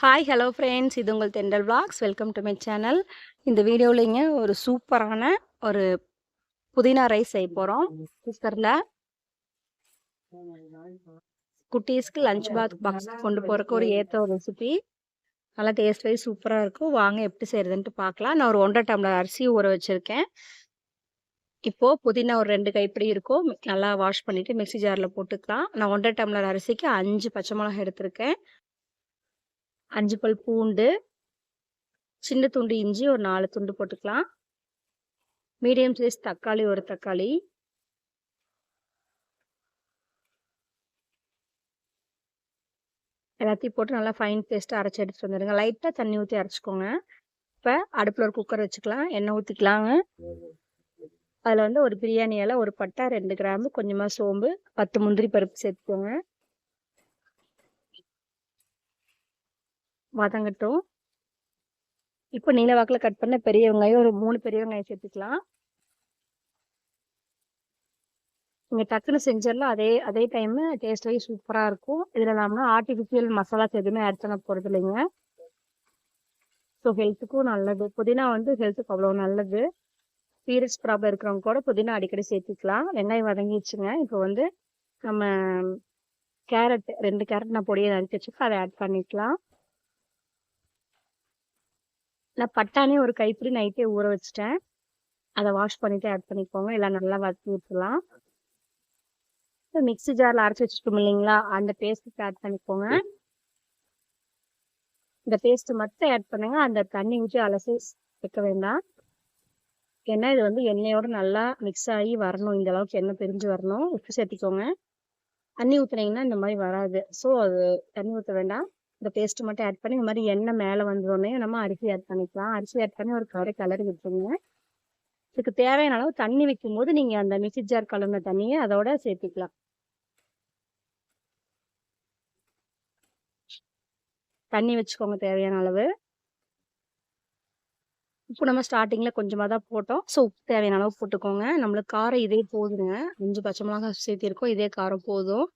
Hi hello friends இது உங்கள் Thendal vlogs. Welcome to my channel இந்த வீடியோவிலிங்க ஒரு சூப்பரான ஒரு புதினா ரைஸ் செய்ய போகிறோம் குக்கரில் குட்டீஸ்க்கு லஞ்ச் பாக் பாக்ஸ் கொண்டு போகிறக்கு ஒரு ஏற்ற ஒரு ரெசிபி நல்லா டேஸ்ட் வைஸ் சூப்பராக இருக்கும். வாங்க எப்படி செய்கிறதுன்ட்டு பார்க்கலாம். நான் ஒரு ஒன்றரை டம்ளர் அரிசி ஊற வச்சுருக்கேன். இப்போது புதினா ஒரு ரெண்டு கைப்பிடி இருக்கும். நல்லா வாஷ் பண்ணிவிட்டு மிக்ஸி ஜாரில் போட்டுக்கலாம். நான் ஒன்றரை டம்ளர் அரிசிக்கு அஞ்சு பச்சை மிளகாய் எடுத்திருக்கேன். அஞ்சு பல் பூண்டு சின்ன துண்டு இஞ்சி ஒரு நாலு துண்டு போட்டுக்கலாம். மீடியம் சைஸ் தக்காளி ஒரு தக்காளி. எல்லாத்தையும் போட்டு நல்லா ஃபைன் பேஸ்ட்டாக அரைச்சி எடுத்துட்டு வந்துடுங்க. லைட்டாக தண்ணி ஊற்றி அரைச்சிக்கோங்க. இப்போ அடுப்பில் ஒரு குக்கர் வச்சுக்கலாம். எண்ணெய் ஊற்றிக்கலாங்க அதில் வந்து ஒரு பிரியாணி இலை ஒரு பட்டை ரெண்டு கிராம்பு கொஞ்சமாக சோம்பு பத்து முந்திரி பருப்பு சேர்த்துக்கோங்க. வதங்கட்டும். இப்போ நீல வாக்கில் கட் பண்ண பெரிய வெங்காயம் ஒரு மூணு பெரிய வெங்காயம் சேர்த்துக்கலாம். நீங்கள் டக்குன்னு செஞ்சிடலாம் அதே அதே டைமு டேஸ்ட் சூப்பராக இருக்கும். இதில் இல்லாமல் ஆர்டிஃபிஷியல் மசாலாஸ் எதுவுமே ஆட் பண்ண போகிறது இல்லைங்க. ஸோ ஹெல்த்துக்கும் நல்லது. புதினா வந்து ஹெல்த்துக்கு அவ்வளோ நல்லது. சீரியஸ் ப்ராப்ளம் இருக்கிறவங்க கூட புதினா அடிக்கடி சேர்த்துக்கலாம். வெங்காயம் வதங்கிடுச்சுங்க. இப்போ வந்து நம்ம கேரட் ரெண்டு கேரட் நான் பொடியை நறுக்கி வச்சுக்கோ அதை ஆட் பண்ணிக்கலாம். நான் பட்டாணி ஒரு கைப்பிடி நைட்டே ஊற வச்சுட்டேன். அதை வாஷ் பண்ணிவிட்டு ஆட் பண்ணிக்கோங்க. எல்லாம் நல்லா வதக்கி விட்டுலாம் இப்போ மிக்ஸி ஜாரில் அரைச்சி வச்சுட்டோம் இல்லைங்களா? அந்த பேஸ்ட்டுக்கு ஆட் பண்ணிக்கோங்க. இந்த பேஸ்ட்டு மட்டும் ஆட் பண்ணுங்க. அந்த தண்ணி ஊற்றி அலசி வைக்க வேண்டாம். ஏன்னா இது வந்து எண்ணெயோடு நல்லா மிக்ஸ் ஆகி வரணும். இந்த அளவுக்கு எண்ணெய் பிரிஞ்சு வரணும். உப்பு சேர்த்திக்கோங்க. தண்ணி ஊற்றுனீங்கன்னா இந்த மாதிரி வராது. ஸோ அது தண்ணி ஊற்ற வேண்டாம். இந்த பேஸ்ட் மட்டும் ஆட் பண்ணி இந்த மாதிரி எண்ணெய் மேலே வந்தோடனே நம்ம அரிசி ஆட் பண்ணிக்கலாம். அரிசி ஆட் பண்ணி ஒரு கரை கலர் விட்டுருங்க. இதுக்கு தேவையான அளவு தண்ணி வைக்கும் போது நீங்கள் அந்த மிக்சி ஜார் கலந்த தண்ணியை அதோட சேர்த்துக்கலாம். தண்ணி வச்சுக்கோங்க தேவையான அளவு. உப்பு நம்ம ஸ்டார்டிங்கில் கொஞ்சமாக தான் போட்டோம். ஸோ உப்பு தேவையான அளவு போட்டுக்கோங்க. நம்மளுக்கு காரம் இதே போதுங்க. அஞ்சு பச்சை மிளகாய் சேர்த்திருக்கோம். இதே காரம் போதும்.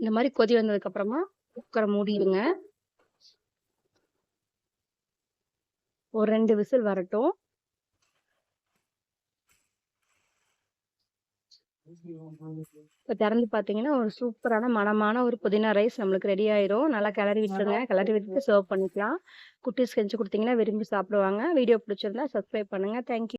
இந்த மாதிரி கொதி வந்ததுக்கப்புறமா குக்கரை மூடிடுங்க. ஒரு ரெண்டு விசில் வரட்டும். இப்போ திறந்து பார்த்தீங்கன்னா ஒரு சூப்பரான மனமான ஒரு புதினா ரைஸ் நம்மளுக்கு ரெடி ஆயிரும். நல்லா கிளறி விட்டுருங்க. கிளறி விட்டுட்டு சர்வ் பண்ணிக்கலாம். குட்டீஸ் செஞ்சு கொடுத்தீங்கன்னா விரும்பி சாப்பிடுவாங்க. வீடியோ பிடிச்சிருந்தா சப்ஸ்கிரைப் பண்ணுங்க. தேங்க்யூ